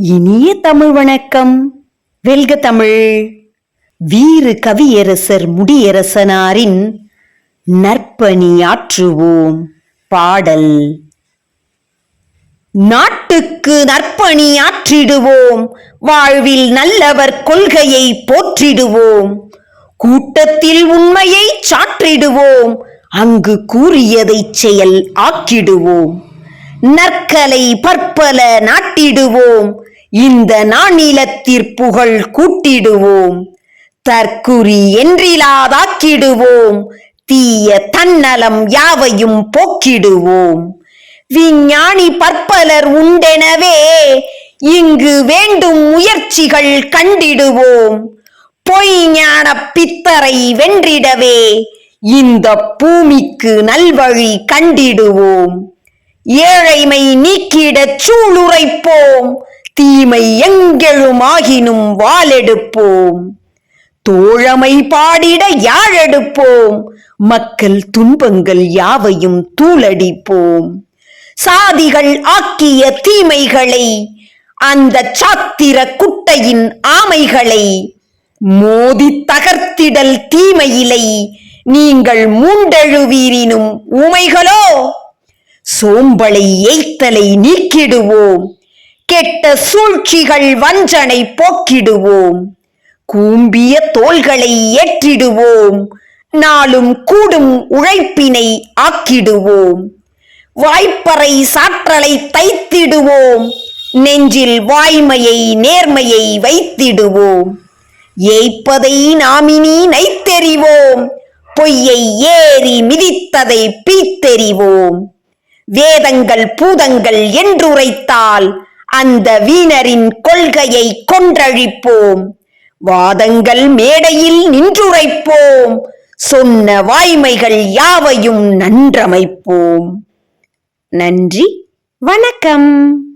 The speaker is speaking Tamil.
இனிய தமிழ் வணக்கம். வெல்க தமிழ். வீறு கவியரசர் முடியரசனாரின் நற்பணி ஆற்றுவோம். பாடல். நாட்டுக்கு நற்பணி ஆற்றிடுவோம். வாழ்வில் நல்லவர் கொள்கையை போற்றிடுவோம். கூட்டத்தில் உண்மையை சாற்றிடுவோம். அங்கு கூறியதைச் செயல் ஆக்கிடுவோம். நற்கலை பற்பல நாட்டிடுவோம். இந்த நாணிலத்திற்புகழ் கூட்டிடுவோம். தற்குறி என்றிலாதாக்கிடுவோம். தீய தன்னலம் யாவையும் போக்கிடுவோம். விஞ்ஞானி பற்பலர் உண்டெனவே இங்கு வேண்டும் முயற்சிகள் கண்டிடுவோம். பொய் ஞான பித்தரை வென்றிடவே இந்த பூமிக்கு நல்வழி கண்டிடுவோம். ஏழைமை நீக்கிடச் சூளுரைப்போம். தீமை எங்கெழுமாகினும் வாளெடுப்போம். தோழமை பாடிட யாழெடுப்போம். மக்கள் துன்பங்கள் யாவையும் தூளடிப்போம். சாதிகள் ஆக்கிய தீமைகளை அந்த சாத்திர குட்டையின் ஆமைகளை மோதி தகர்த்திடல் தீமையிலை நீங்கள் மூண்டெழுவீரினும் உமைகளோ? சோம்பலை ஏய்த்தலை நீக்கிடுவோம். கெட்ட சூழ்ச்சிகள் வஞ்சனை போக்கிடுவோம். கூம்பிய தோள்களை ஏற்றிடுவோம். நாளும் கூடும் உழைப்பினை ஆக்கிடுவோம். வாய்ப்பறை சாற்றலை தைத்திடுவோம். நெஞ்சில் வாய்மையை நேர்மையை வைத்திடுவோம். ஏய்ப்பதை நாமினி நைத்தெறிவோம். பொய்யை ஏறி மிதித்ததை பீத்தெறிவோம். வேதங்கள் பூதங்கள் என்றுரைத்தால் அந்த வீணரின் கொள்கையை கொன்றழிப்போம். வாதங்கள் மேடையில் நின்றுரைப்போம். சொன்ன வாய்மைகள் யாவையும் நன்றமைப்போம். நன்றி வணக்கம்.